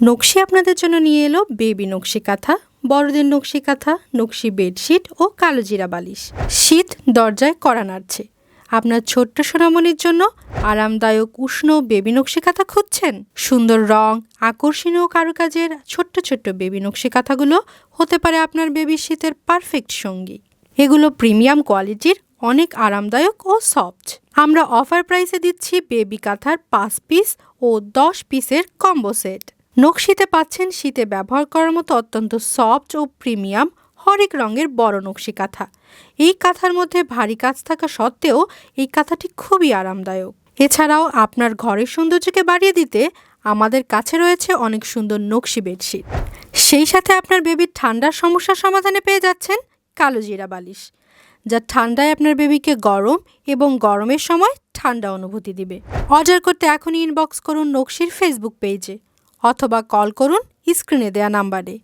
নকশি আপনাদের জন্য নিয়ে এলো বেবি নকশি কাঁথা, বড়দের নকশি কাঁথা, নকশি বেডশিট ও কালো জিরা বালিশ। শীত দরজায় কড়া নাড়ছে। আপনার ছোট্ট সোনামণির জন্য আরামদায়ক উষ্ণ বেবি নকশি কাঁথা খুঁজছেন। সুন্দর রং, আকর্ষণীয় কারুকাজের ছোট্ট ছোট্ট বেবি নকশি কাঁথাগুলো হতে পারে আপনার বেবি শীতের পারফেক্ট সঙ্গী। এগুলো প্রিমিয়াম কোয়ালিটির, অনেক আরামদায়ক ও সফট। আমরা অফার প্রাইসে দিচ্ছি বেবি কাঁথার পাঁচ পিস ও দশ পিসের কম্বো সেট। নকশিতে পাচ্ছেন শীতে ব্যবহার করার মতো অত্যন্ত সফট ও প্রিমিয়াম হরেক রঙের বড় নকশি কাঁথা। এই কাঁথার মধ্যে ভারী কাজ থাকা সত্ত্বেও এই কাঁথাটি খুবই আরামদায়ক। এছাড়াও আপনার ঘরের সৌন্দর্যকে বাড়িয়ে দিতে আমাদের কাছে রয়েছে অনেক সুন্দর নকশি বেডশিট। সেই সাথে আপনার বেবির ঠান্ডার সমস্যার সমাধানে পেয়ে যাচ্ছেন কালো জিরা বালিশ, যা ঠান্ডায় আপনার বেবিকে গরম এবং গরমের সময় ঠান্ডা অনুভূতি দিবে। অর্ডার করতে এখনই ইনবক্স করুন নকশির ফেসবুক পেজে অথবা কল করুন স্ক্রিনে দেয়া নাম্বারে।